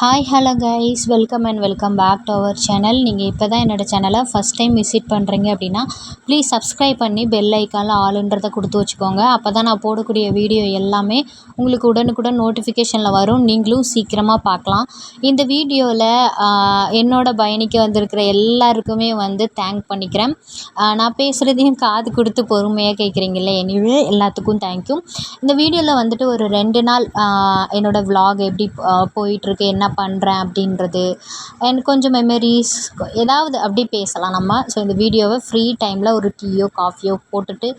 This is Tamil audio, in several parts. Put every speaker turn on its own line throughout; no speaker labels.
Hi hello guys welcome and welcome back to our channel நீங்கள் இப்போ தான் என்னோடய சேனலை ஃபஸ்ட் டைம் விசிட் பண்ணுறீங்க அப்படின்னா ப்ளீஸ் சப்ஸ்கிரைப் பண்ணி பெல் ஐக்கானில் ஆளுன்றதை கொடுத்து வச்சுக்கோங்க. அப்போ தான் நான் போடக்கூடிய வீடியோ எல்லாமே உங்களுக்கு உடனுக்குடன் நோட்டிஃபிகேஷனில் வரும். நீங்களும் சீக்கிரமாக பார்க்கலாம். இந்த வீடியோவில் என்னோட பயணிக்க வந்திருக்கிற எல்லாருக்குமே வந்து தேங்க் பண்ணிக்கிறேன். நான் பேசுகிறதையும் காது கொடுத்து பொறுமையாக கேட்குறீங்களே எனிவே எல்லாத்துக்கும் தேங்க்யூ இந்த வீடியோவில் வந்துட்டு ஒரு ரெண்டு நாள் என்னோடய விலாக் எப்படி போயிட்டுருக்கு என்ன பண்ணுறேன் அப்படின்றது. அண்ட் கொஞ்சம் மெமரிஸ் ஏதாவது அப்படி பேசலாம் நம்ம. ஸோ இந்த வீடியோவை ஃப்ரீ டைமில் ஒரு டீயோ காஃபியோ போட்டுட்டு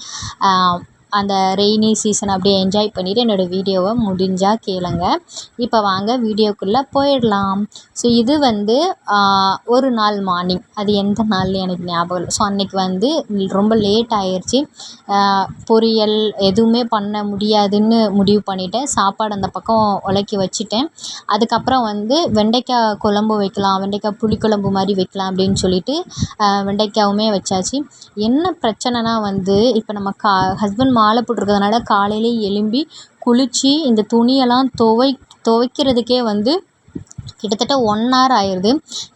அந்த ரெய்னி சீசன் அப்படியே என்ஜாய் பண்ணிவிட்டு என்னோடய வீடியோவை முடிஞ்சால் கேளுங்க. இப்போ வாங்க வீடியோக்குள்ளே போயிடலாம். ஸோ இது வந்து ஒரு நாள் மார்னிங் அது எந்த நாள்னு எனக்கு ஞாபகம் இல்லை. ஸோ அன்றைக்கி வந்து ரொம்ப லேட் ஆயிடுச்சு பொரியல் எதுவுமே பண்ண முடியாதுன்னு முடிவு பண்ணிட்டேன். சாப்பாடு அந்த பக்கம் உலக்கி வச்சுட்டேன். அதுக்கப்புறம் வந்து வெண்டைக்காய் குழம்பு வைக்கலாம் வெண்டைக்காய் புளிக்குழம்பு மாதிரி வைக்கலாம் அப்படின்னு சொல்லிட்டு வெண்டைக்காவுமே வச்சாச்சு. என்ன பிரச்சனைனா வந்து இப்போ நம்ம கா ஹஸ்பண்ட் மாலை போட்டிருக்கறதுனால காலையிலே எழும்பி குளித்து இந்த துணியெல்லாம் துவை துவைக்கிறதுக்கே வந்து கிட்டத்தட்ட ஒன் ஹவர் ஆயிடுது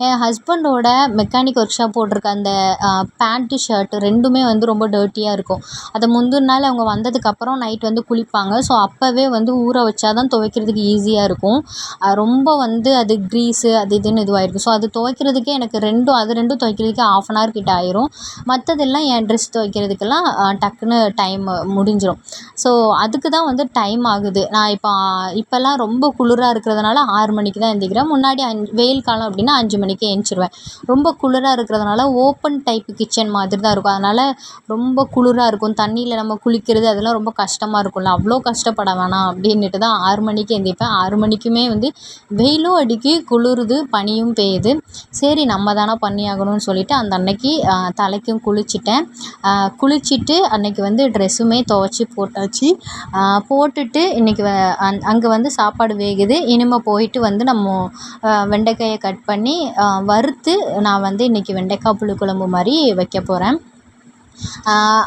என் ஹஸ்பண்டோட மெக்கானிக் ஒர்க் ஷாப் போட்டிருக்க அந்த பேண்ட்டு ஷர்ட்டு ரெண்டுமே வந்து ரொம்ப டர்ட்டியாக இருக்கும். அதை முந்தின நாள் அவங்க வந்ததுக்கப்புறம் நைட் வந்து குளிப்பாங்க. ஸோ அப்போவே வந்து ஊற வச்சா தான் துவைக்கிறதுக்கு ஈஸியாக இருக்கும். ரொம்ப வந்து அது க்ரீஸு அது இதுன்னு இதுவாகிருக்கும் ஸோ அது துவைக்கிறதுக்கே எனக்கு ரெண்டும் அது ரெண்டும் துவைக்கிறதுக்கே ஆஃப் அன் ஹவர் கிட்ட ஆயிரும். மற்றதெல்லாம் என் ட்ரெஸ் துவைக்கிறதுக்கெல்லாம் டக்குன்னு டைம் முடிஞ்சிடும் ஸோ அதுக்கு தான் வந்து டைம் ஆகுது. நான் இப்போ இப்போல்லாம் ரொம்ப குளிராக இருக்கிறதுனால ஆறு மணிக்கு தான் எந்திரிக்கிறேன். முன்னாடி அஞ்சு வெயில் காலம் அப்படின்னா அஞ்சு மணிக்கே எந்திரிச்சிருவேன். ரொம்ப குளிராக இருக்கிறதுனால ஓப்பன் டைப் கிச்சன் மாதிரி தான் இருக்கும். அதனால் ரொம்ப குளிராக இருக்கும். தண்ணியில் நம்ம குளிக்கிறது அதெல்லாம் ரொம்ப கஷ்டமாக இருக்கும்ல. அவ்வளோ கஷ்டப்பட வேணாம் அப்படின்னுட்டு தான் ஆறு மணிக்கு எந்திரிப்பேன். ஆறு மணிக்குமே வந்து வெயிலும் அடிக்கி குளிருது பனியும் பெய்யுது. சரி நம்ம தானே பண்ணி ஆகணும்னு சொல்லிட்டு அந்த அன்னைக்கு தலைக்கும் குளிச்சிட்டேன். குளிச்சுட்டு அன்னைக்கு வந்து ட்ரெஸ்ஸுமே துவச்சி போட்டாச்சு. போட்டுட்டு இன்றைக்கி அந் அங்கே வந்து சாப்பாடு வேகுது. இனிமேல் போயிட்டு வந்து நம்ம வெண்டைக்காயை கட் பண்ணி வறுத்து நான் வந்து இன்றைக்கி வெண்டைக்காய் புளிக்குழம்பு மாதிரி வைக்க போகிறேன்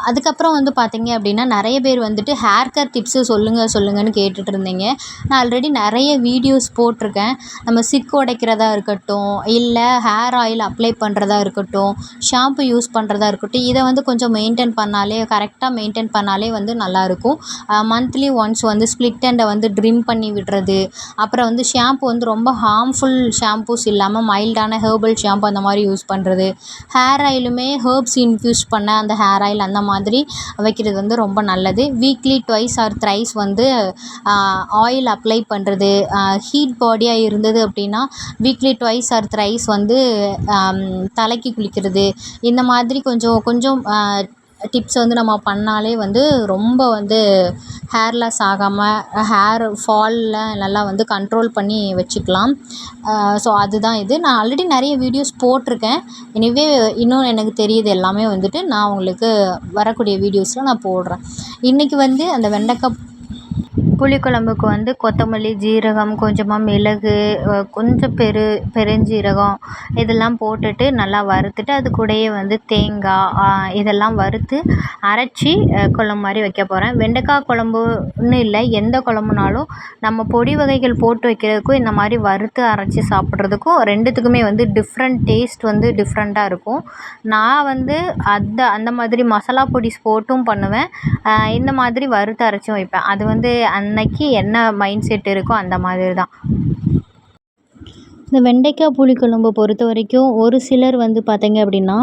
அதுக்கப்புறம் வந்து பார்த்தீங்க அப்படின்னா நிறைய பேர் வந்துட்டு ஹேர் கேர் டிப்ஸு சொல்லுங்கள் சொல்லுங்கன்னு கேட்டுட்டு இருந்தீங்க. நான் ஆல்ரெடி நிறைய வீடியோஸ் போட்டிருக்கேன். நம்ம சிக்கு உடைக்கிறதா இருக்கட்டும் இல்லை ஹேர் ஆயில் அப்ளை பண்ணுறதா இருக்கட்டும் ஷாம்பு யூஸ் பண்ணுறதா இருக்கட்டும் இதை வந்து கொஞ்சம் மெயின்டைன் பண்ணாலே கரெக்டாக மெயின்டைன் பண்ணாலே வந்து நல்லாயிருக்கும். மந்த்லி ஒன்ஸ் வந்து ஸ்ப்ளிட் அண்டை வந்து ட்ரிம் பண்ணி விடுறது. அப்புறம் வந்து ஷாம்பு வந்து ரொம்ப ஹார்ம்ஃபுல் ஷாம்பூஸ் இல்லாமல் மைல்டான ஹேர்பல் ஷாம்பு அந்த மாதிரி யூஸ் பண்ணுறது ஹேர் ஆயிலுமே ஹேர்ப்ஸ் இன்ஃப்யூஸ் பண்ண அந்த ஹேர் ஆயில் அந்த மாதிரி வைக்கிறது வந்து ரொம்ப நல்லது. வீக்லி ட்வைஸ் ஆர் த்ரைஸ் வந்து ஆயில் அப்ளை பண்ணுறது ஹீட் பாடியாக இருந்தது அப்படின்னா வீக்லி ட்வைஸ் ஆர் த்ரைஸ் வந்து தலைக்கு குளிக்கிறது இந்த மாதிரி கொஞ்சம் கொஞ்சம் டிப்ஸ் வந்து நம்ம பண்ணாலே வந்து ரொம்ப வந்து ஹேர் லாஸ் ஆகாமல் ஹேர் ஃபாலில் நல்லா வந்து கண்ட்ரோல் பண்ணி வச்சுக்கலாம். ஸோ அதுதான் இது. நான் ஆல்ரெடி நிறைய வீடியோஸ் போட்டிருக்கேன். எனிவே இன்னும் எனக்கு தெரியுது எல்லாமே வந்துட்டு நான் உங்களுக்கு வரக்கூடிய வீடியோஸில் நான் போடுறேன். இன்றைக்கி வந்து அந்த வெண்டைக்காய் புளிக்குழம்புக்கு வந்து கொத்தமல்லி ஜீரகம் கொஞ்சமாக மிளகு கொஞ்சம் பெரு பெருஞ்சீரகம் இதெல்லாம் போட்டுட்டு நல்லா வறுத்துட்டு அது கூடயே வந்து தேங்காய் இதெல்லாம் வறுத்து அரைச்சி குழம்பு மாதிரி வைக்க போகிறேன் வெண்டைக்காய் குழம்புன்னு இல்லை எந்த குழம்புனாலும் நம்ம பொடி வகைகள் போட்டு வைக்கிறதுக்கும் இந்த மாதிரி வறுத்து அரைச்சி சாப்பிட்றதுக்கும் ரெண்டுத்துக்குமே வந்து டிஃப்ரெண்ட் டேஸ்ட் வந்து டிஃப்ரெண்ட்டாக இருக்கும். நான் வந்து அந்த அந்த மாதிரி மசாலா பொடிஸ் போட்டும் பண்ணுவேன். இந்த மாதிரி வறுத்து அரைச்சும் வைப்பேன். அது வந்து வந்து அன்னைக்கு என்ன மைண்ட் செட் இருக்கோ அந்த மாதிரி தான் இந்த வெண்டைக்காய் புளிக்குழம்பு பொறுத்த வரைக்கும் ஒரு சிலர் வந்து பார்த்தீங்க அப்படின்னா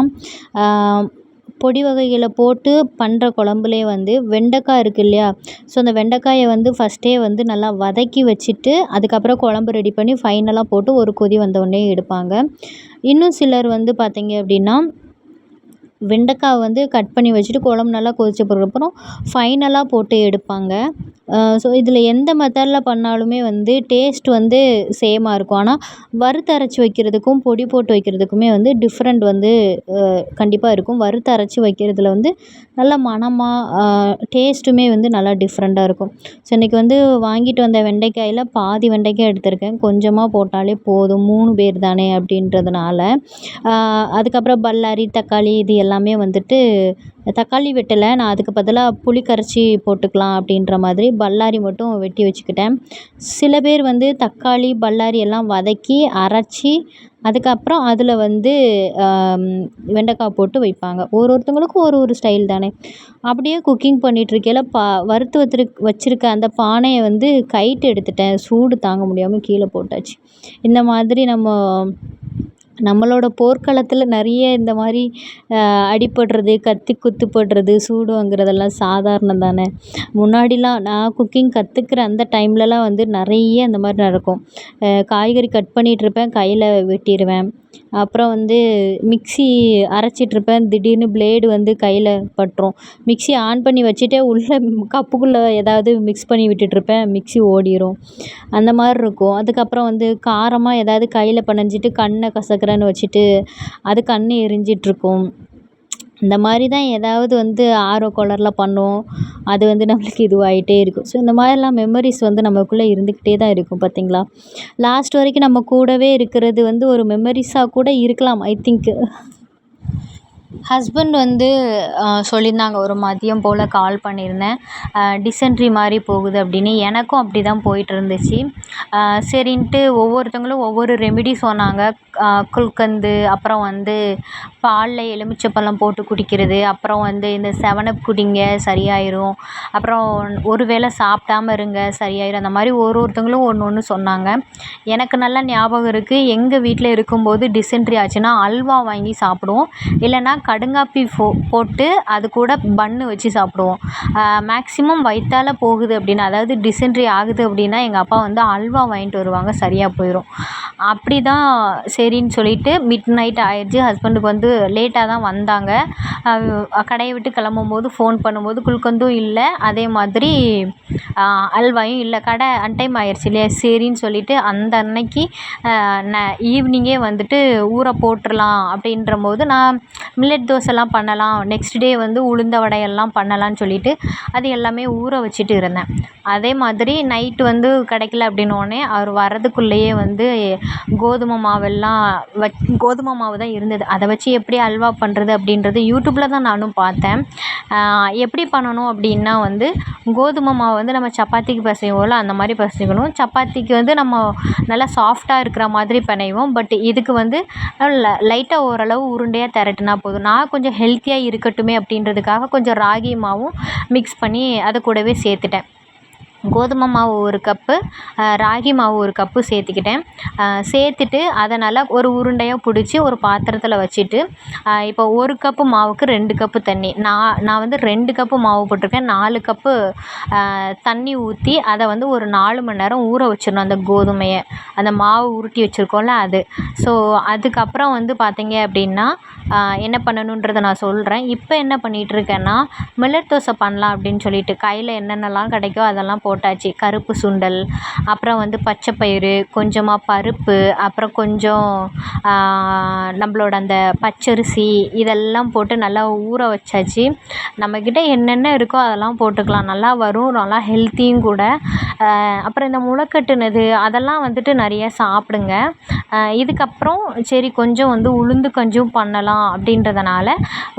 பொடி வகைகளை போட்டு பண்ணுற குழம்புலே வந்து வெண்டைக்காய் இருக்கு இல்லையா? ஸோ அந்த வெண்டைக்காயை வந்து ஃபஸ்ட்டே வந்து நல்லா வதக்கி வச்சுட்டு அதுக்கப்புறம் குழம்பு ரெடி பண்ணி ஃபைனலாக போட்டு ஒரு கொதி வந்த எடுப்பாங்க. இன்னும் சிலர் வந்து பார்த்தீங்க அப்படின்னா வெண்டைக்காய் வந்து கட் பண்ணி வச்சுட்டு குழம்பு நல்லா கொதித்த பிறகப்புறம் ஃபைனலாக போட்டு எடுப்பாங்க. ஸோ இதில் எந்த மெத்தடில் பண்ணாலுமே வந்து டேஸ்ட் வந்து சேமாக இருக்கும். ஆனால் வறுத்து அரைச்சி வைக்கிறதுக்கும் பொடி போட்டு வைக்கிறதுக்குமே வந்து டிஃப்ரெண்ட் வந்து கண்டிப்பாக இருக்கும். வறுத்து அரைச்சி வைக்கிறதுல வந்து நல்ல மணமாக டேஸ்ட்டுமே வந்து நல்லா டிஃப்ரெண்ட்டாக இருக்கும். ஸோ இன்றைக்கி வந்து வாங்கிட்டு வந்த வெண்டைக்காயில் பாதி வெண்டைக்காய் எடுத்திருக்கேன். கொஞ்சமாக போட்டாலே போதும். மூணு பேர் தானே அப்படின்றதுனால. அதுக்கப்புறம் பல்லாரி தக்காளி இது எல்லாமே வந்துட்டு தக்காளி வெட்டலை. நான் அதுக்கு பதிலாக புளி கரைச்சி போட்டுக்கலாம் அப்படின்ற மாதிரி பல்லாரி மட்டும் வெட்டி வச்சுக்கிட்டேன். சில பேர் வந்து தக்காளி பல்லாரி எல்லாம் வதக்கி அரைச்சி அதுக்கப்புறம் அதில் வந்து வெண்டைக்காய் போட்டு வைப்பாங்க. ஒரு ஒருத்தவங்களுக்கும் ஒரு ஒரு ஸ்டைல் தானே. அப்படியே குக்கிங் பண்ணிகிட்ருக்கையில பா வறுத்து வச்சிரு வச்சுருக்க அந்த பானையை வந்து கைட்டு எடுத்துட்டேன். சூடு தாங்க முடியாமல் கீழே போட்டாச்சு. இந்த மாதிரி நம்ம நம்மளோட போர்க்களத்தில் நிறைய இந்த மாதிரி அடிபடுறது கத்தி குத்துப்படுறது சூடு வாங்குறதெல்லாம் சாதாரணம் தானே. முன்னாடிலாம் நான் குக்கிங் கற்றுக்கிற அந்த டைம்லலாம் வந்து நிறைய இந்த மாதிரி நடக்கும். காய்கறி கட் பண்ணிகிட்ருப்பேன் கையில் வெட்டிடுவேன் அப்புறம் வந்து மிக்ஸி அரைச்சிட்ருப்பேன். திடீர்னு பிளேடு வந்து கையில் பட்டுரும். மிக்ஸி ஆன் பண்ணி வச்சுட்டே உள்ளே கப்புக்குள்ளே ஏதாவது மிக்ஸ் பண்ணி விட்டுட்ருப்பேன். மிக்ஸி ஓடிடும் அந்த மாதிரி இருக்கும். அதுக்கப்புறம் வந்து காரமாக ஏதாவது கையில் பினஞ்சிட்டு கண்ணை கசக்குறேன்னு வச்சுட்டு அது கண் எரிஞ்சிட்ருக்கும். இந்த மாதிரி தான் ஏதாவது வந்து ஆர்வ கோளாறில் பண்ணுவோம். அது வந்து நம்மளுக்கு இதுவாகிட்டே இருக்கும். ஸோ இந்த மாதிரிலாம் மெமரிஸ் வந்து நமக்குள்ளே இருந்துக்கிட்டே தான் இருக்கும் பார்த்தீங்களா? லாஸ்ட் வரைக்கும் நம்ம கூடவே இருக்கிறது வந்து ஒரு மெமரிஸாக கூட இருக்கலாம் ஐ திங்க் ஹஸ்பண்ட் வந்து சொல்லியிருந்தாங்க ஒரு மதியம் போல் கால் பண்ணியிருந்தேன். டிசென்ட்ரி மாதிரி போகுது அப்படின்னு. எனக்கும் அப்படி தான் போயிட்டு இருந்துச்சு. சரின்ட்டு ஒவ்வொருத்தவங்களும் ஒவ்வொரு ரெமிடி சொன்னாங்க. குல்கந்து அப்புறம் வந்து பாலில் எலுமிச்சைப்பழம் போட்டு குடிக்கிறது அப்புறம் வந்து இந்த செவனப் குடிங்க சரியாயிடும் அப்புறம் ஒரு வேளை சாப்பிடாம இருங்க சரியாயிடும் அந்த மாதிரி ஒரு ஒருத்தவங்களும் ஒன்று ஒன்று சொன்னாங்க. எனக்கு நல்லா ஞாபகம் இருக்குது எங்கள் வீட்டில் இருக்கும்போது டிசென்ட்ரி ஆச்சுன்னா அல்வா வாங்கி சாப்பிடுவோம். இல்லைன்னா கடுங்காப்பி ஃபோ போட்டு அது கூட பன்னு வச்சு சாப்பிடுவோம். மேக்ஸிமம் வயிற்றால போகுது அப்படின்னா அதாவது டிசென்ட்ரி ஆகுது அப்படின்னா எங்கள் அப்பா வந்து அல்வா வாங்கிட்டு வருவாங்க சரியாக போயிடும் அப்படி தான் சரி சரின்னு சொல்லிட்டு மிட் நைட் ஆயிடுச்சு ஹஸ்பண்டுக்கு வந்து லேட்டாக தான் வந்தாங்க. கடையை விட்டு கிளம்பும்போது ஃபோன் பண்ணும்போது குல்கந்தும் இல்லை. அதே மாதிரி அல்வாயும் இல்லை. கடை அன்டைம் ஆயிடுச்சு இல்லையா? சரின்னு சொல்லிட்டு அந்த அன்னைக்கு நான் ஈவினிங்கே வந்துட்டு ஊற போட்டுடலாம் அப்படின்ற போது நான் மில்லட் தோசைலாம் பண்ணலாம். நெக்ஸ்ட் டே வந்து உளுந்த வடையெல்லாம் பண்ணலான்னு சொல்லிட்டு அது எல்லாமே ஊற வச்சுட்டு இருந்தேன். அதே மாதிரி நைட்டு வந்து கிடைக்கல அப்படின்னோடனே அவர் வரதுக்குள்ளேயே வந்து கோதுமை மாவெல்லாம் வச் கோதுமை மாவு தான் இருந்தது. அதை வச்சு எப்படி அல்வா பண்ணுறது அப்படின்றது யூடியூப்பில் தான் நானும் பார்த்தேன். எப்படி பண்ணணும் அப்படின்னா வந்து கோதுமை மாவு வந்து நம்ம சப்பாத்திக்கு பிசைவோம்ல அந்த மாதிரி பிசைக்கணும். சப்பாத்திக்கு வந்து நம்ம நல்லா சாஃப்டாக இருக்கிற மாதிரி பிணைவோம். பட் இதுக்கு வந்து லைட்டாக ஓரளவு உருண்டையாக திரட்டுனா போதும். நான் கொஞ்சம் ஹெல்த்தியாக இருக்கட்டுமே அப்படின்றதுக்காக கொஞ்சம் ராகி மாவும் மிக்ஸ் பண்ணி அதை கூடவே சேர்த்துட்டேன். கோதுமை மாவு ஒரு கப்பு ராகி மாவு ஒரு கப்பு சேர்த்துக்கிட்டேன். சேர்த்துட்டு அதை நல்லா ஒரு உருண்டையாக பிடிச்சி ஒரு பாத்திரத்தில் வச்சுட்டு இப்போ ஒரு கப்பு மாவுக்கு ரெண்டு கப்பு தண்ணி. நான் நான் வந்து ரெண்டு கப்பு மாவு போட்டிருக்கேன். நாலு கப்பு தண்ணி ஊற்றி அதை வந்து ஒரு நாலு மணி நேரம் ஊற வச்சிடணும் அந்த கோதுமையை. அந்த மாவு உருட்டி வச்சுருக்கோம்ல அது. ஸோ அதுக்கப்புறம் வந்து பார்த்தீங்க அப்படின்னா என்ன பண்ணணுன்றதை நான் சொல்கிறேன் இப்போ என்ன பண்ணிகிட்ருக்கேன்னா மில்லட் தோசை பண்ணலாம் அப்படின்னு சொல்லிட்டு கையில் என்னென்னலாம் கிடைக்கோ அதெல்லாம் போட்டு போட்டாச்சு. கருப்பு சுண்டல் அப்புறம் வந்து பச்சை பயிறு கொஞ்சமாக பருப்பு அப்புறம் கொஞ்சம் நம்மளோட அந்த பச்சரிசி இதெல்லாம் போட்டு நல்லா ஊற வச்சாச்சு. நம்மக்கிட்ட என்னென்ன இருக்கோ அதெல்லாம் போட்டுக்கலாம். நல்லா வரும் நல்லா ஹெல்த்தியும் கூட. அப்புறம் இந்த முளைக்கட்டுனது அதெல்லாம் வந்துட்டு நிறைய சாப்பிடுங்க. இதுக்கப்புறம் சரி கொஞ்சம் வந்து உளுந்து கஞ்சும் பண்ணலாம் அப்படின்றதுனால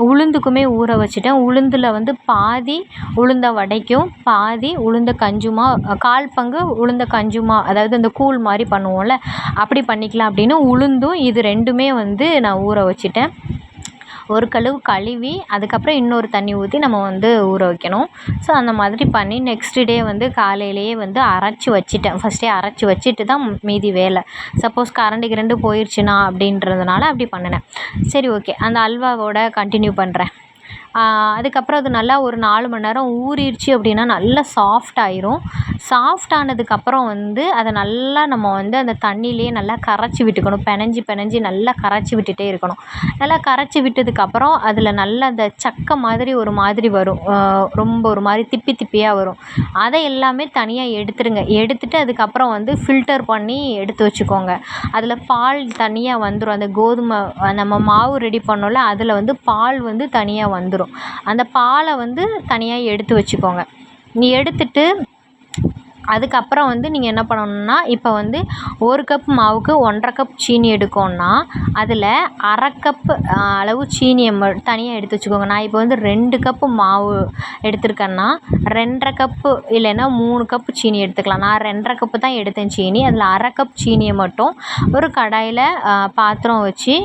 உளுந்துக்குமே ஊற வச்சுட்டேன். உளுந்தில் வந்து பாதி உளுந்த வடைக்கும் பாதி உளுந்த கஞ்சி கஞ்சுமா கால் பங்கு உளுந்த கஞ்சுமா அதாவது அந்த கூழ் மாதிரி பண்ணுவோம்ல அப்படி பண்ணிக்கலாம் அப்படின்னு உளுந்தும் இது ரெண்டுமே வந்து நான் ஊற வச்சுட்டேன். ஒரு கழுவு கழுவி அதுக்கப்புறம் இன்னொரு தண்ணி ஊற்றி நம்ம வந்து ஊற வைக்கணும். ஸோ அந்த மாதிரி பண்ணி நெக்ஸ்ட் டே வந்து காலையிலேயே வந்து அரைச்சி வச்சிட்டேன். ஃபஸ்ட்டே அரைச்சி வச்சுட்டு தான் மீதி வேலை. சப்போஸ் கரண்டு கிரண்டு போயிடுச்சுனா அப்படின்றதுனால அப்படி பண்ணினேன். சரி ஓகே அந்த அல்வாவோட கண்டினியூ பண்ணுறேன் அதுக்கப்புறம் அது நல்லா ஒரு நாலு மணி நேரம் ஊறிடுச்சு அப்படின்னா நல்லா சாஃப்ட் ஆயிரும். சாஃப்ட் ஆனதுக்கப்புறம் வந்து அதை நல்லா நம்ம வந்து அந்த தண்ணியிலேயே நல்லா கரைச்சி விட்டுக்கணும். பெனஞ்சி பெனஞ்சி நல்லா கரைச்சி விட்டுட்டே இருக்கணும். நல்லா கரைச்சி விட்டதுக்கப்புறம் அதில் நல்லா அந்த சக்கை மாதிரி ஒரு மாதிரி வரும். ரொம்ப ஒரு மாதிரி திப்பி திப்பியாக வரும். அதை எல்லாமே தனியாக எடுத்துடுங்க எடுத்துட்டு அதுக்கப்புறம் வந்து ஃபில்டர் பண்ணி எடுத்து வச்சுக்கோங்க. அதில் பால் தனியாக வந்துடும் அந்த கோதுமை நம்ம மாவு ரெடி பண்ணோம்ல அதில் வந்து பால் வந்து தனியாக வந்துடும் அந்த பாலை வந்து தனியாக எடுத்து வச்சுக்கோங்க. நீ எடுத்துட்டு அதுக்கப்புறம் வந்து நீங்கள் என்ன பண்ணணும்னா இப்போ வந்து ஒரு கப் மாவுக்கு ஒன்றரை கப் சீனி எடுக்கோன்னா அதில் அரை கப்பு அளவு சீனியை ம தனியாக எடுத்து வச்சுக்கோங்க. நான் இப்போ வந்து ரெண்டு கப்பு மாவு எடுத்திருக்கேன்னா ரெண்டரை கப்பு இல்லைன்னா மூணு கப்பு சீனி எடுத்துக்கலாம். நான் ரெண்டரை கப்பு தான் எடுத்தேன் சீனி. அதில் அரை கப் சீனியை மட்டும் ஒரு கடாயில் பாத்திரம் வச்சு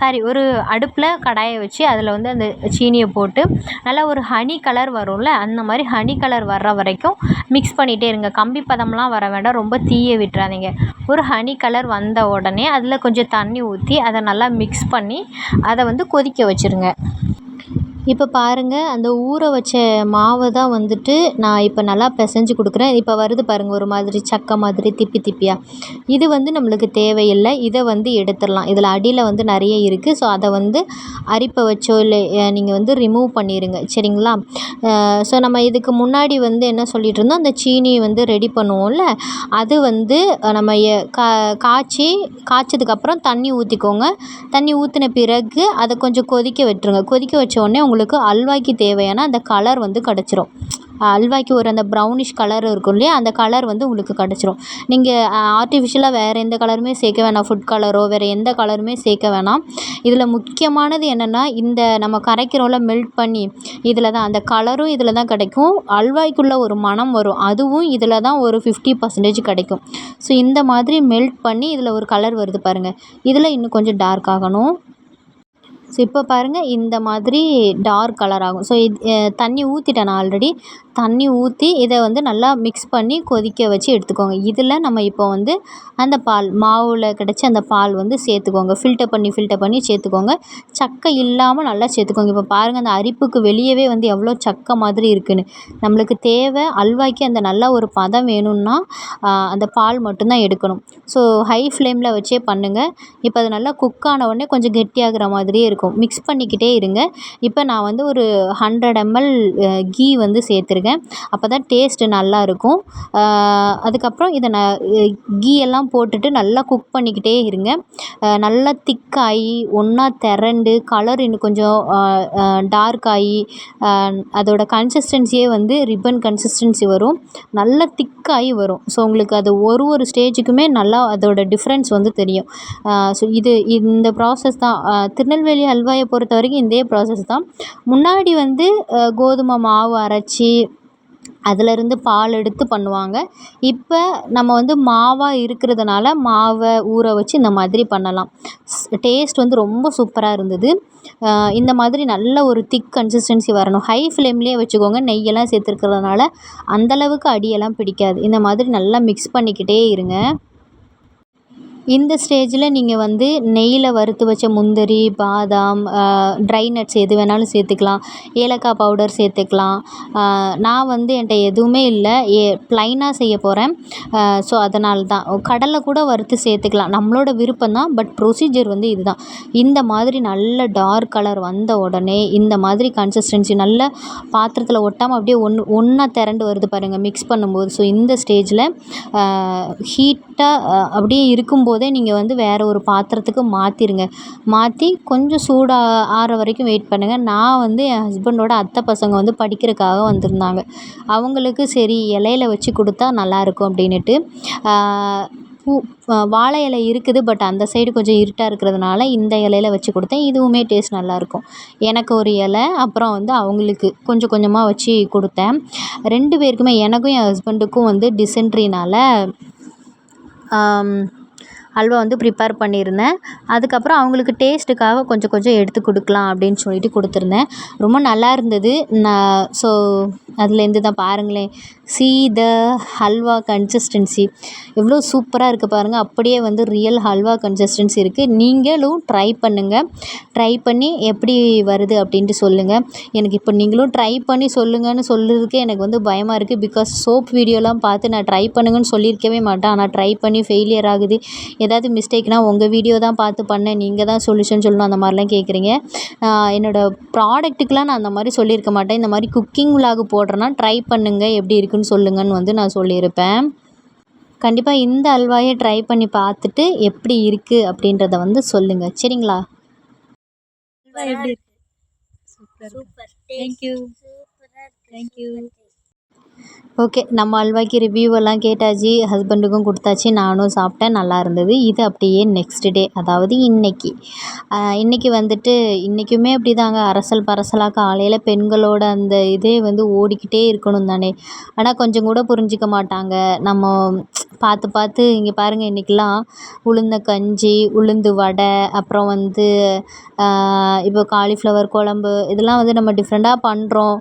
சாரி ஒரு அடுப்பில் கடாயை வச்சு அதில் வந்து அந்த சீனியை போட்டு நல்லா ஒரு ஹனி கலர் வரும்ல அந்த மாதிரி ஹனி கலர் வர்ற வரைக்கும் மிக்ஸ் பண்ணி பண்ணிகிட்டே இருங்க. கம்பி பதம்லாம் வர வேண்டாம். ரொம்ப தீய விட்டுறாதீங்க. ஒரு ஹனி கலர் வந்த உடனே அதில் கொஞ்சம் தண்ணி ஊற்றி அதை நல்லா மிக்ஸ் பண்ணி அதை வந்து கொதிக்க வச்சுருங்க. இப்போ பாருங்கள் அந்த ஊற வச்ச மாவை தான் வந்துட்டு நான் இப்போ நல்லா பிசைஞ்சு கொடுக்குறேன். இப்போ வருது பாருங்கள் ஒரு மாதிரி சக்கை மாதிரி திப்பி திப்பியாக இது வந்து நம்மளுக்கு தேவையில்லை. இதை வந்து எடுத்துடலாம். இதில் அடியில் வந்து நிறைய இருக்குது. ஸோ அதை வந்து அரிப்பை வச்சோ இல்லை நீங்கள் வந்து ரிமூவ் பண்ணிடுங்க சரிங்களா? ஸோ நம்ம இதுக்கு முன்னாடி வந்து என்ன சொல்லிகிட்டு இருந்தோம்? அந்த சீனி வந்து ரெடி பண்ணுவோம்ல? அது வந்து நம்ம கா காய்ச்சி காய்ச்சதுக்கப்புறம் தண்ணி ஊற்றிக்கோங்க தண்ணி ஊற்றின பிறகு அதை கொஞ்சம் கொதிக்க விட்டுருங்க. கொதிக்க வச்ச உடனே உங்களுக்கு உங்களுக்கு அல்வாய்க்கு தேவையான அந்த கலர் வந்து கிடச்சிரும். அல்வாய்க்கு ஒரு அந்த ப்ரௌனிஷ் கலர் இருக்கும் இல்லையா? அந்த கலர் வந்து உங்களுக்கு கிடச்சிரும். நீங்கள் ஆர்டிஃபிஷியலாக வேறு எந்த கலருமே சேர்க்க வேணாம். ஃபுட் கலரோ வேறு எந்த கலருமே சேர்க்க வேணாம். இதில் முக்கியமானது என்னென்னா இந்த நம்ம கரைக்கிறோம்ல மெல்ட் பண்ணி இதில் தான் அந்த கலரும் இதில் தான் கிடைக்கும். அல்வாய்க்குள்ள ஒரு மனம் வரும். அதுவும் இதில் தான் ஒரு ஃபிஃப்டி பர்சன்டேஜ் கிடைக்கும். ஸோ இந்த மாதிரி மெல்ட் பண்ணி இதில் ஒரு கலர் வருது பாருங்கள் இதில் இன்னும் கொஞ்சம் டார்க் ஆகணும். ஸோ இப்போ பாருங்கள் இந்த மாதிரி டார்க் கலர் ஆகும். ஸோ இது தண்ணி ஊற்றிட்டேன் நான் ஆல்ரெடி தண்ணி ஊற்றி இதை வந்து நல்லா மிக்ஸ் பண்ணி கொதிக்க வச்சு எடுத்துக்கோங்க. இதில் நம்ம இப்போ வந்து அந்த பால் மாவில் கிடச்ச அந்த பால் வந்து சேர்த்துக்கோங்க. ஃபில்டர் பண்ணி ஃபில்டர் பண்ணி சேர்த்துக்கோங்க. சக்கை இல்லாமல் நல்லா சேர்த்துக்கோங்க. இப்போ பாருங்கள் அந்த அரிப்புக்கு வெளியவே வந்து எவ்வளோ சக்கை மாதிரி இருக்குதுன்னு நம்மளுக்கு தேவை அல்வாய்க்கு அந்த நல்ல ஒரு பதம் வேணும்னா அந்த பால் மட்டும்தான் எடுக்கணும். ஸோ ஹை ஃப்ளேமில் வச்சே பண்ணுங்கள் இப்போ அது நல்லா குக் ஆன உடனே கொஞ்சம் கெட்டியாகிற மாதிரியே இருக்கும். இருக்கும். மிக்ஸ் பண்ணிக்கிட்டே இருங்க. இப்போ நான் வந்து ஒரு ஹண்ட்ரட் எம்எல் கீ வந்து சேர்த்துருக்கேன். அப்போ தான் டேஸ்ட்டு நல்லாயிருக்கும் அதுக்கப்புறம் இதை நான் கீ எல்லாம் போட்டுட்டு நல்லா குக் பண்ணிக்கிட்டே இருங்க. நல்லா திக்காகி ஒன்றா திரண்டு கலர் இன்னும் கொஞ்சம் டார்க் ஆகி அதோட கன்சிஸ்டன்சியே வந்து ரிப்பன் கன்சிஸ்டன்சி வரும். நல்லா திக் திக்காகி வரும். ஸோ உங்களுக்கு அது ஒரு ஒரு ஸ்டேஜுக்குமே நல்லா அதோட டிஃப்ரென்ஸ் வந்து தெரியும். ஸோ இது இந்த ப்ராசஸ் தான். திருநெல்வேலி அல்வாயை பொறுத்த வரைக்கும் இதே ப்ராசஸ் தான். முன்னாடி வந்து கோதுமை மாவு அரைச்சி அதிலருந்து பால் எடுத்து பண்ணுவாங்க. இப்போ நம்ம வந்து மாவாக இருக்கிறதுனால மாவை ஊற வச்சு இந்த மாதிரி பண்ணலாம். டேஸ்ட் வந்து ரொம்ப சூப்பராக இருந்தது. இந்த மாதிரி நல்ல ஒரு திக் கன்சிஸ்டன்சி வரணும். ஹை ஃப்ளேம்லேயே வச்சுக்கோங்க. நெய்யெல்லாம் சேர்த்துருக்கிறதுனால அந்தளவுக்கு அடியெல்லாம் பிடிக்காது. இந்த மாதிரி நல்லா மிக்ஸ் பண்ணிக்கிட்டே இருங்க. இந்த ஸ்டேஜில் நீங்கள் வந்து நெய்யில் வறுத்து வச்ச முந்திரி பாதாம் ட்ரை நட்ஸ் எது வேணாலும் சேர்த்துக்கலாம். ஏலக்காய் பவுடர் சேர்த்துக்கலாம். நான் வந்து என்கிட்ட எதுவுமே இல்லை. ஏ ப்ளைனாக செய்ய போகிறேன் ஸோ அதனால தான். கடலை கூட வறுத்து சேர்த்துக்கலாம். நம்மளோட விருப்பம் தான். பட் ப்ரொசீஜர் வந்து இது தான் இந்த மாதிரி நல்ல டார்க் கலர் வந்த உடனே இந்த மாதிரி கன்சிஸ்டன்சி நல்ல பாத்திரத்தில் ஒட்டாமல் அப்படியே ஒன்று ஒன்றா திரண்டு வருது பாருங்கள் மிக்ஸ் பண்ணும்போது. ஸோ இந்த ஸ்டேஜில் ஹீட்டாக அப்படியே இருக்கும்போது போதே நீங்கள் வந்து வேறு ஒரு பாத்திரத்துக்கு மாற்றிருங்க மாற்றி கொஞ்சம் சூடாக ஆற வரைக்கும் வெயிட் பண்ணுங்கள் நான் வந்து என் ஹஸ்பண்டோட அத்தை பசங்க வந்து படிக்கிறதுக்காக வந்திருந்தாங்க. அவங்களுக்கு சரி இலையில வச்சு கொடுத்தா நல்லாயிருக்கும் அப்படின்னுட்டு. பூ வாழை இலை இருக்குது பட் அந்த சைடு கொஞ்சம் இருட்டாக இருக்கிறதுனால இந்த இலையில வச்சு கொடுத்தேன். இதுவுமே டேஸ்ட் நல்லாயிருக்கும் எனக்கு ஒரு இலை அப்புறம் வந்து அவங்களுக்கு கொஞ்சம் கொஞ்சமாக வச்சு கொடுத்தேன். ரெண்டு பேருக்குமே எனக்கும் என் ஹஸ்பண்டுக்கும் வந்து டிசென்ட்ரினால் அல்வா வந்து ப்ரிப்பேர் பண்ணியிருந்தேன். அதுக்கப்புறம் அவங்களுக்கு டேஸ்ட்டுக்காக கொஞ்சம் கொஞ்சம் எடுத்து கொடுக்கலாம் அப்படின்னு சொல்லிட்டு கொடுத்துருந்தேன். ரொம்ப நல்லா இருந்தது. நான் ஸோ அதுலேருந்து தான் பாருங்களேன். சீ த ஹல்வா கன்சிஸ்டன்சி எவ்வளோ சூப்பராக இருக்குது பாருங்கள் அப்படியே வந்து ரியல் ஹல்வா கன்சிஸ்டன்சி இருக்குது நீங்களும் ட்ரை பண்ணுங்கள் ட்ரை பண்ணி எப்படி வருது அப்படின்ட்டு சொல்லுங்கள் எனக்கு இப்போ நீங்களும் ட்ரை பண்ணி சொல்லுங்கன்னு சொல்கிறதுக்கே எனக்கு வந்து பயமாக இருக்குது பிகாஸ் சோப் வீடியோலாம் பார்த்து நான் ட்ரை பண்ணுங்கன்னு சொல்லியிருக்கவே மாட்டேன். ஆனால் ட்ரை பண்ணி ஃபெயிலியர் ஆகுது. ஏதாவது மிஸ்டேக்னால் உங்கள் வீடியோ தான் பார்த்து பண்ணேன். நீங்கள் தான் சொல்யூஷன் சொல்லணும். அந்த மாதிரிலாம் கேட்குறீங்க என்னோடய ப்ராடக்ட்டுக்கெலாம் நான் அந்த மாதிரி சொல்லியிருக்க மாட்டேன். இந்த மாதிரி குக்கிங் விலாகு போடுறேன்னா ட்ரை பண்ணுங்கள் எப்படி இருக்குன்னு சொல்லுங்கன்னு வந்து நான் சொல்லியிருப்பேன். கண்டிப்பாக இந்த அல்வாயை ட்ரை பண்ணி பார்த்துட்டு எப்படி இருக்குது அப்படின்றத வந்து சொல்லுங்கள் சரிங்களா?
அல்வா எப்படி இருக்கு? சூப்பர்
சூப்பர்
Thank
ஓகே நம்ம அல்வாய்க்கு ரிவ்யூ எல்லாம் கேட்டாச்சு ஹஸ்பண்டுக்கும் கொடுத்தாச்சு நானும் சாப்பிட்டேன் நல்லா இருந்தது. இது அப்படியே நெக்ஸ்ட் டே அதாவது இன்னைக்கு. இன்றைக்கி வந்துட்டு இன்றைக்குமே அப்படி தாங்க அரசல் பரசலாக காலையில் பெண்களோட அந்த இதே வந்து ஓடிக்கிட்டே இருக்கணும் தானே. ஆனால் கொஞ்சம் கூட புரிஞ்சிக்க மாட்டாங்க. நம்ம பார்த்து பார்த்து இங்கே பாருங்கள் இன்றைக்கெலாம் உளுந்த கஞ்சி உளுந்து வடை அப்புறம் வந்து இப்போ காலிஃப்ளவர் குழம்பு இதெல்லாம் வந்து நம்ம டிஃப்ரெண்ட்டாக பண்ணுறோம்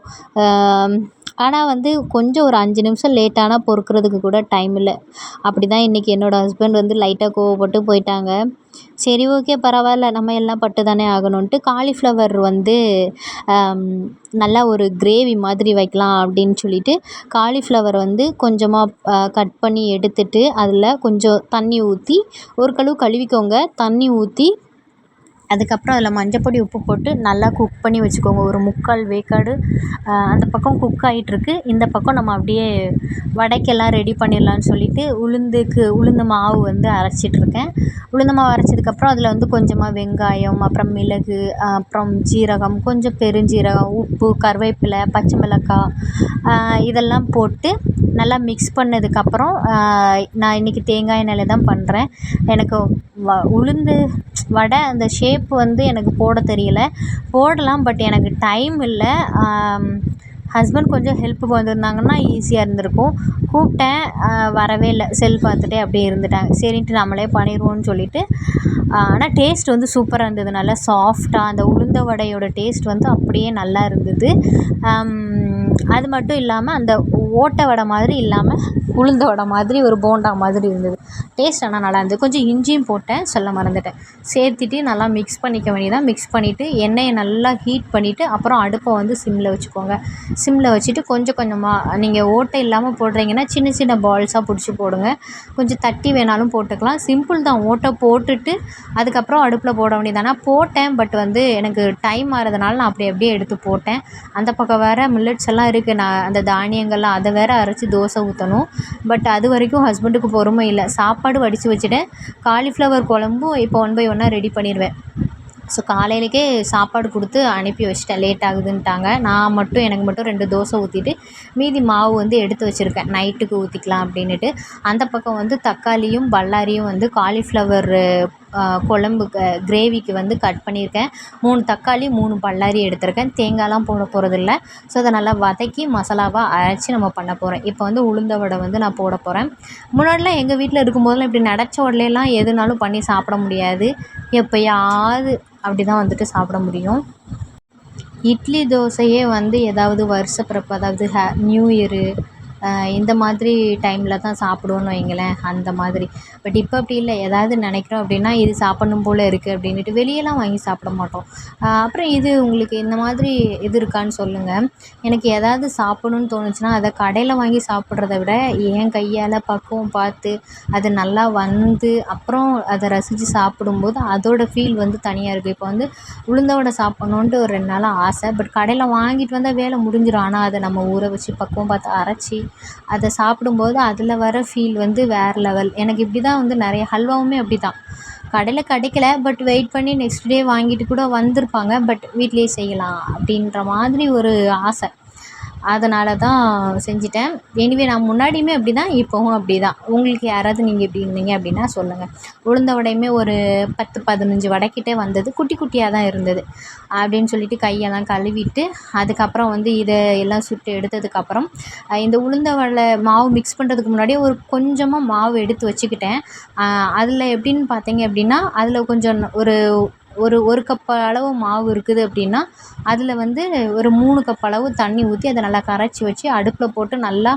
ஆனால் வந்து கொஞ்சம் ஒரு அஞ்சு நிமிஷம் லேட் ஆனால் பொறுக்கிறதுக்கு கூட டைம் இல்லை. அப்படி தான் இன்றைக்கி என்னோடய ஹஸ்பண்ட் வந்து லைட்டாக கோவப்பட்டு போயிட்டாங்க. சரி ஓகே பரவாயில்ல. நம்ம எல்லாம் பட்டு தானே ஆகணுன்ட்டு காலிஃப்ளவர் வந்து நல்லா ஒரு கிரேவி மாதிரி வைக்கலாம் அப்படின்னு சொல்லிட்டு காலிஃப்ளவர் வந்து கொஞ்சமாக கட் பண்ணி எடுத்துட்டு அதில் கொஞ்சம் தண்ணி ஊற்றி ஒரு கழுவு கழுவிக்கோங்க. தண்ணி ஊற்றி அதுக்கப்புறம் அதில் மஞ்சப்பொடி உப்பு போட்டு நல்லா குக் பண்ணி வச்சுக்கோங்க. ஒரு முக்கால் வேக்காடு அந்த பக்கம் குக் ஆகிட்ருக்கு இந்த பக்கம் நம்ம அப்படியே வடைக்கெல்லாம் ரெடி பண்ணிடலான்னு சொல்லிட்டு உளுந்துக்கு உளுந்து மாவு வந்து அரைச்சிட்ருக்கேன் உளுந்து மாவு அரைச்சதுக்கப்புறம் அதில் வந்து கொஞ்சமாக வெங்காயம் அப்புறம் மிளகு அப்புறம் ஜீரகம் கொஞ்சம் பெருஞ்சீரகம் உப்பு கருவேப்பிலை பச்சை மிளகாய் இதெல்லாம் போட்டு நல்லா மிக்ஸ் பண்ணதுக்கப்புறம் நான் இன்றைக்கி தேங்காய் எண்ணெயில் தான் பண்ணுறேன் எனக்கு வ உளுந்து வடை அந்த ஷேப் வந்து எனக்கு போட தெரியல. போடலாம் பட் எனக்கு டைம் இல்லை. ஹஸ்பண்ட் கொஞ்சம் ஹெல்ப்புக்கு வந்திருந்தாங்கன்னா ஈஸியாக இருந்திருக்கும். கூப்பிட்டேன் வரவே இல்லை. செல் பார்த்துட்டே அப்படியே இருந்துட்டாங்க. சரின்ட்டு நம்மளே பண்ணிடுவோம்னு சொல்லிட்டு ஆனால் டேஸ்ட் வந்து சூப்பராக இருந்தது. நல்லா சாஃப்டாக அந்த உளுந்த வடையோட டேஸ்ட் வந்து அப்படியே நல்லா இருந்தது. அது மட்டும் இல்லாமல் அந்த ஓட்டை வடை மாதிரி இல்லாமல் உளுந்த வடை மாதிரி ஒரு போண்டா மாதிரி இருந்தது. டேஸ்ட் ஆனால் நல்லா இருந்தது. கொஞ்சம் இஞ்சியும் போட்டேன் சொல்ல மறந்துட்டேன். சேர்த்துட்டு நல்லா மிக்ஸ் பண்ணிக்க வேண்டியதான் மிக்ஸ் பண்ணிவிட்டு எண்ணெயை நல்லா ஹீட் பண்ணிவிட்டு அப்புறம் அடுப்பை வந்து சிம்மில் வச்சுக்கோங்க. சிம்மில் வச்சுட்டு கொஞ்சம் கொஞ்சமாக நீங்கள் ஓட்டை இல்லாமல் போடுறீங்கன்னா சின்ன சின்ன பால்ஸாக பிடிச்சி போடுங்க. கொஞ்சம் தட்டி வேணாலும் போட்டுக்கலாம். சிம்பிள் தான். ஓட்டை போட்டுட்டு அதுக்கப்புறம் அடுப்பில் போட வேண்டியது ஆனால் போட்டேன் பட் வந்து எனக்கு டைம் ஆகிறதுனால நான் அப்படி அப்படியே எடுத்து போட்டேன். அந்த பக்கம் வேறு மில்லட்ஸ் எல்லாம் இருக்குது நான் அந்த தானியங்கள்லாம் அதை வேறு அரைச்சி தோசை ஊற்றணும் பட் அது வரைக்கும் ஹஸ்பண்டுக்கு பொறுமை இல்லை. சாப்பாடு வடித்து வச்சுட்டேன் காலிஃப்ளவர் குழம்பும் இப்போ ஒன் பை ஒன்னாக ரெடி பண்ணிடுவேன். ஸோ காலையிலக்கே சாப்பாடு கொடுத்து அனுப்பி வச்சிட்டேன். லேட் ஆகுதுன்ட்டாங்க. நான் மட்டும் எனக்கு மட்டும் ரெண்டு தோசை ஊற்றிட்டு மீதி மாவு வந்து எடுத்து வச்சுருக்கேன். நைட்டுக்கு ஊற்றிக்கலாம் அப்படின்ட்டு அந்த பக்கம் வந்து தக்காளியும் பல்லாரியும் வந்து காலிஃப்ளவர் குழம்புக்கு கிரேவிக்கு வந்து கட் பண்ணியிருக்கேன். மூணு தக்காளி மூணு பல்லாரி எடுத்திருக்கேன். தேங்காய்லாம் போட போகிறதில்ல ஸோ அதை நல்லா வதக்கி மசாலாவாக அரைச்சி நம்ம பண்ண போகிறேன் இப்போ வந்து உளுந்த வடை வந்து நான் போட போகிறேன் முன்னாடிலாம் எங்கள் வீட்டில் இருக்கும்போதெல்லாம் இப்படி நடச்ச உடலையெல்லாம் எதுனாலும் பண்ணி சாப்பிட முடியாது. எப்போயாவது அப்படி தான் வந்துட்டு சாப்பிட முடியும். இட்லி தோசையே வந்து ஏதாவது வருஷப்பிறப்பு அதாவது ஹே நியூ இயரு இந்த மாதிரி டைமில் தான் சாப்பிடுவோன்னு வைங்களேன் அந்த மாதிரி. பட் இப்போ அப்படி இல்லை. ஏதாவது நினைக்கிறோம் அப்படின்னா இது சாப்பிட்ணும் போல் இருக்குது அப்படின்னுட்டு வெளியெல்லாம் வாங்கி சாப்பிட மாட்டோம். அப்புறம் இது உங்களுக்கு இந்த மாதிரி இது இருக்கான்னு சொல்லுங்கள் எனக்கு ஏதாவது சாப்பிட்ணுன்னு தோணுச்சுன்னா அதை கடையில் வாங்கி சாப்பிட்றத விட என் கையால் பக்குவம் பார்த்து அது நல்லா வந்து அப்புறம் அதை ரசித்து சாப்பிடும்போது அதோடய ஃபீல் வந்து தனியாக இருக்குது இப்போ வந்து உளுந்த வடை சாப்பிட்ணுன்ட்டு ஒரு ரெண்டு நாளாக ஆசை. பட் கடையில் வாங்கிட்டு வந்தால் வேலை முடிஞ்சிடும் ஆனால் அதை நம்ம ஊற வச்சு பக்குவம் பார்த்து அரைச்சி அதை சாப்பிடும்போது அதில் வர ஃபீல் வந்து வேறு லெவல் எனக்கு இப்படி தான் வந்து நிறைய ஹல்வாவுமே அப்படி தான் கடையில் கிடைக்கல பட் வெயிட் பண்ணி நெக்ஸ்ட் டே வாங்கிட்டு கூட வந்திருப்பாங்க பட் வீட்டிலேயே செய்யலாம் அப்படின்ற மாதிரி ஒரு ஆசை. அதனால் தான் செஞ்சுட்டேன். எனிவே நான் முன்னாடியுமே அப்படி தான் இப்போவும் அப்படி தான் உங்களுக்கு யாராவது நீங்கள் இப்படி இருந்தீங்க அப்படின்னா சொல்லுங்கள் உளுந்த வடையுமே ஒரு பத்து பதினஞ்சு வடைக்கிட்டே வந்தது. குட்டி குட்டியாக தான் இருந்தது. அப்படின்னு சொல்லிட்டு கையெல்லாம் கழுவிட்டு அதுக்கப்புறம் வந்து இதை எல்லாம் சுட்டு எடுத்ததுக்கப்புறம் இந்த உளுந்த வடை மாவு மிக்ஸ் பண்ணுறதுக்கு முன்னாடியே ஒரு கொஞ்சமாக மாவு எடுத்து வச்சுக்கிட்டேன். அதில் எப்படின்னு பார்த்தீங்க அப்படின்னா அதில் கொஞ்சம் ஒரு ஒரு ஒரு கப் அளவு மாவு இருக்குது அப்படின்னா அதில் வந்து ஒரு மூணு கப் அளவு தண்ணி ஊற்றி அதை நல்லா கரைச்சி வச்சு அடுப்பில் போட்டு நல்லா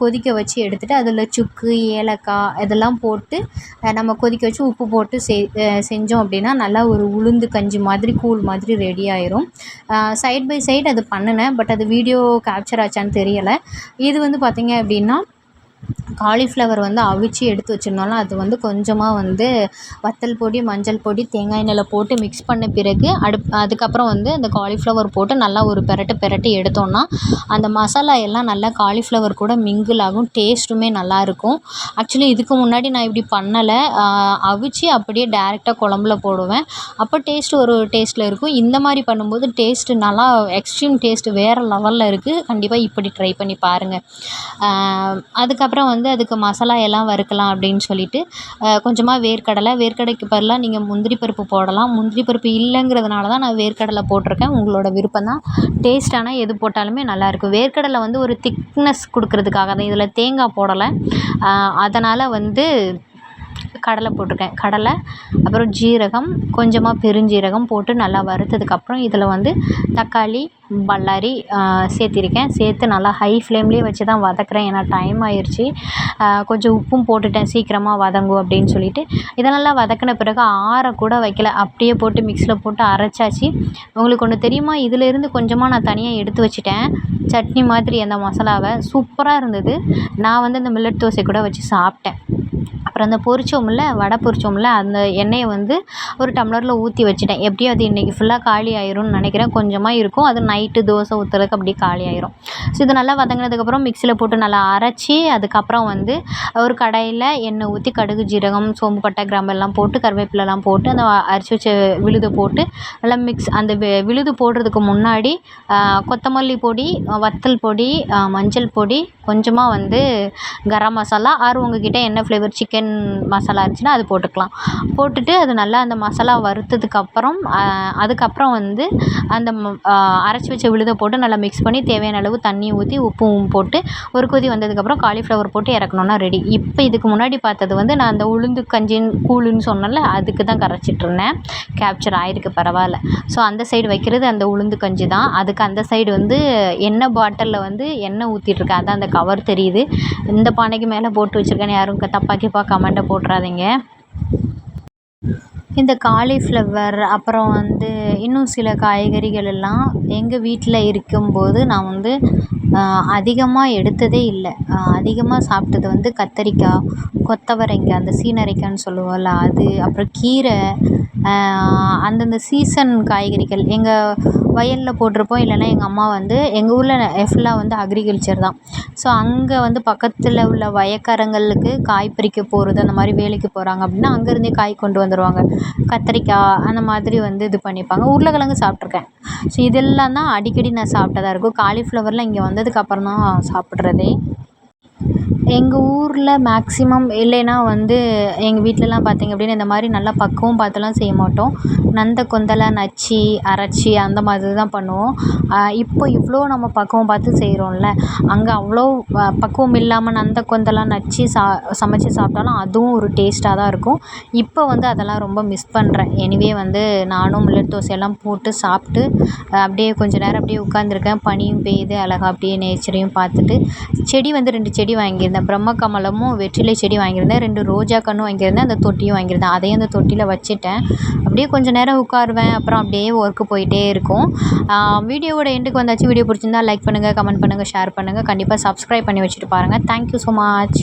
கொதிக்க வச்சு எடுத்துட்டு அதில் சுக்கு ஏலக்காய் இதெல்லாம் போட்டு நம்ம கொதிக்க வச்சு உப்பு போட்டு செ செஞ்சோம் அப்படின்னா நல்லா ஒரு உளுந்து கஞ்சி மாதிரி கூழ் மாதிரி ரெடி ஆயிரும். சைட் பை சைடு அது பண்ணினேன் பட் அது வீடியோ கேப்சர் ஆச்சான்னு தெரியலை. இது வந்து பார்த்திங்க அப்படின்னா காலிஃப்ளவர் வந்து அவிச்சு எடுத்து வச்சுருந்தோம்ல அது வந்து கொஞ்சமாக வந்து வத்தல் பொடி மஞ்சள் பொடி தேங்காய் எண்ணெயில் போட்டு மிக்ஸ் பண்ண பிறகு அடுப் அதுக்கப்புறம் வந்து அந்த காலிஃப்ளவர் போட்டு நல்லா ஒரு பெரட்டு பெரட்டி எடுத்தோன்னா அந்த மசாலா எல்லாம் நல்லா காலிஃப்ளவர் கூட மிங்கிள் ஆகும் டேஸ்ட்டுமே நல்லாயிருக்கும் ஆக்சுவலி இதுக்கு முன்னாடி நான் இப்படி பண்ணலை. அவிச்சு அப்படியே டேரெக்டாக குழம்புல போடுவேன். அப்போ டேஸ்ட் ஒரு டேஸ்ட்டில் இருக்கும். இந்த மாதிரி பண்ணும்போது டேஸ்ட்டு நல்லா எக்ஸ்ட்ரீம் டேஸ்ட்டு வேறு லெவலில் இருக்குது கண்டிப்பாக இப்படி ட்ரை பண்ணி பாருங்கள் அதுக்கப்புறம் வந்து அதுக்கு மசாலா எல்லாம் வறுக்கலாம் அப்படின்னு சொல்லிட்டு கொஞ்சமாக வேர்க்கடலை. வேர்க்கடலைக்கு பதிலாக நீங்கள் முந்திரி பருப்பு போடலாம். முந்திரி பருப்பு இல்லைங்கிறதுனால தான் நான் வேர்க்கடலை போட்டிருக்கேன். உங்களோட விருப்பம் தான். டேஸ்ட் ஆனால் எது போட்டாலுமே நல்லாயிருக்கும் வேர்க்கடலை வந்து ஒரு திக்னஸ் கொடுக்கறதுக்காக தான். இதில் தேங்காய் போடலை. அதனால் வந்து கடலை போட்டிருக்கேன். கடலை அப்புறம் ஜீரகம் கொஞ்சமாக பெருஞ்சீரகம் போட்டு நல்லா வறுத்ததுக்கப்புறம் இதில் வந்து தக்காளி பல்லாரி சேர்த்திருக்கேன். சேர்த்து நல்லா ஹை ஃப்ளேம்லேயே வச்சு தான் வதக்குறேன். ஏன்னா டைம் ஆயிடுச்சு கொஞ்சம் உப்பும் போட்டுட்டேன். சீக்கிரமாக வதங்கும் அப்படின்னு சொல்லிட்டு. இதை நல்லா வதக்கின பிறகு ஆற கூட வைக்கல. அப்படியே போட்டு மிக்ஸியில் போட்டு அரைச்சாச்சு. உங்களுக்கு ஒன்று தெரியுமா? இதிலேருந்து கொஞ்சமாக நான் தனியாக எடுத்து வச்சுட்டேன். சட்னி மாதிரி அந்த மசாலாவை. சூப்பராக இருந்தது. நான் வந்து இந்த மில்லட் தோசை கூட வச்சு சாப்பிட்டேன். அப்புறம் அந்த பொரிச்சோம்ல வடை பொரிச்சோம்ல அந்த எண்ணெயை வந்து ஒரு டம்ளரில் ஊற்றி வச்சுட்டேன். எப்படியும் அது இன்றைக்கி ஃபுல்லாக காலி ஆயிரும்னு நினைக்கிறேன். கொஞ்சமாக இருக்கும். அது நைட்டு தோசை ஊற்றுறதுக்கு அப்படியே காலி ஆயிரும். ஸோ இது நல்லா வதங்கினதுக்கப்புறம் மிக்சியில் போட்டு நல்லா அரைச்சி அதுக்கப்புறம் வந்து ஒரு கடாயில் எண்ணெய் ஊற்றி கடுகு ஜீரகம் சோம்பு பட்டை கிராம்பு எல்லாம் போட்டு கருவேப்பிலெலாம் போட்டு அந்த அரைச்சி வச்ச விழுதை போட்டு நல்லா மிக்ஸ் அந்த விழுது போடுறதுக்கு முன்னாடி கொத்தமல்லி பொடி வத்தல் பொடி மஞ்சள் பொடி கொஞ்சமாக வந்து கரம் மசாலா ஆர் உங்ககிட்ட என்ன ஃப்ளேவர் சிக்கன் மசாலா இருந்துச்சுன்னா அது போட்டுக்கலாம். போட்டுட்டு அது நல்லா அந்த மசாலா வறுத்ததுக்கப்புறம் அதுக்கப்புறம் வந்து அந்த அரைச்சி வச்ச விழுதை போட்டு நல்லா மிக்ஸ் பண்ணி தேவையான அளவு தண்ணி ஊற்றி உப்பும் போட்டு ஒரு கொதி வந்ததுக்கப்புறம் காலிஃப்ளவர் போட்டு இறக்கணுன்னா ரெடி இப்போ இதுக்கு முன்னாடி பார்த்தது வந்து நான் அந்த உளுந்து கஞ்சின்னு கூழுன்னு சொன்னேன்ல அதுக்கு தான் கரைச்சிட்ருந்தேன் கேப்சர் ஆயிருக்கு பரவாயில்ல. ஸோ அந்த சைடு வைக்கிறது அந்த உளுந்து கஞ்சி தான். அதுக்கு அந்த சைடு வந்து எண்ணெய் பாட்டிலில் வந்து எண்ணெய் ஊற்றிட்டுருக்கேன் அதான் அந்த கவர் தெரியுது. இந்த பானைக்கு மேலே போட்டு வச்சுருக்கேன்னு யாரும் தப்பாக பார்க்க கமெண்ட்டை போட்டுறாதீங்க. இந்த காலிஃப்ளவர் அப்புறம் வந்து இன்னும் சில காய்கறிகள் எல்லாம் எங்கள் வீட்டில் இருக்கும்போது நான் வந்து அதிகமாக எடுத்ததே இல்லை. அதிகமாக சாப்பிட்டது வந்து கத்தரிக்காய் கொத்தவரங்காய் அந்த சீனரைக்கான்னு சொல்லுவோம்ல அது அப்புறம் கீரை அந்தந்த சீசன் காய்கறிகள் எங்கள் வயலில் போட்டிருப்போம் இல்லைன்னா எங்கள் அம்மா வந்து எங்கள் ஊரில் ஃபுல்லாக வந்து அக்ரிகல்ச்சர் தான். ஸோ அங்கே வந்து பக்கத்தில் உள்ள வயக்காரங்களுக்கு காய் பறிக்க போகிறது அந்த மாதிரி வேலைக்கு போகிறாங்க அப்படின்னா அங்கேருந்தே காய் கொண்டு வந்துடுவாங்க கத்திரிக்காய் அந்த மாதிரி வந்து இது பண்ணிப்பாங்க. உருளைக்கிழங்கு சாப்பிட்ருக்கேன் ஸோ இதெல்லாம் தான் அடிக்கடி நான் சாப்பிட்டதா இருக்கும். காலிஃப்ளவர்லாம் இங்கே வந்ததுக்கப்புறம் தான் சாப்பிட்றதே. எங்கள் ஊரில் மேக்ஸிமம் இல்லைன்னா வந்து எங்கள் வீட்டிலலாம் பார்த்திங்க அப்படின்னா இந்த மாதிரி நல்லா பக்குவம் பார்த்துலாம் செய்ய மாட்டோம். நந்த கொந்தலை நச்சு அரைச்சி அந்த மாதிரி தான் பண்ணுவோம். இப்போ இவ்வளோ நம்ம பக்குவம் பார்த்து செய்கிறோம்ல அங்கே அவ்வளோ பக்குவம் இல்லாமல் நந்த கொந்தலாம் நச்சு சா சமைச்சி சாப்பிட்டாலும் அதுவும் ஒரு டேஸ்ட்டாக தான் இருக்கும். இப்போ வந்து அதெல்லாம் ரொம்ப மிஸ் பண்ணுறேன் எனிவே வந்து நானும் மில்லட் தோசையெல்லாம் போட்டு சாப்பிட்டு அப்படியே கொஞ்ச நேரம் அப்படியே உட்காந்துருக்கேன் பனியும் பெய்யுது அழகாக அப்படியே நேச்சரையும் பார்த்துட்டு செடி வந்து ரெண்டு செடி வாங்கியிருந்தேன். வாங்கியிருந்தேன் பிரம்ம கமலமும் வெற்றிலை செடி வாங்கியிருந்தேன். ரெண்டு ரோஜா கன்றும் வாங்கியிருந்தேன். அந்த தொட்டியும் வாங்கியிருந்தேன். அதையும் அந்த தொட்டியில் வச்சுட்டேன். அப்படியே கொஞ்சம் நேரம் உட்காருவேன். அப்புறம் அப்படியே ஒர்க்கு போயிட்டே இருக்கும். வீடியோவோட எண்டுக்கு வந்தாச்சு. வீடியோ பிடிச்சிருந்தா லைக் பண்ணுங்கள் கமெண்ட் பண்ணுங்கள் ஷேர் பண்ணுங்கள் கண்டிப்பாக சப்ஸ்கிரைப் பண்ணி வச்சுட்டு பாருங்கள் தேங்க்யூ ஸோ மச்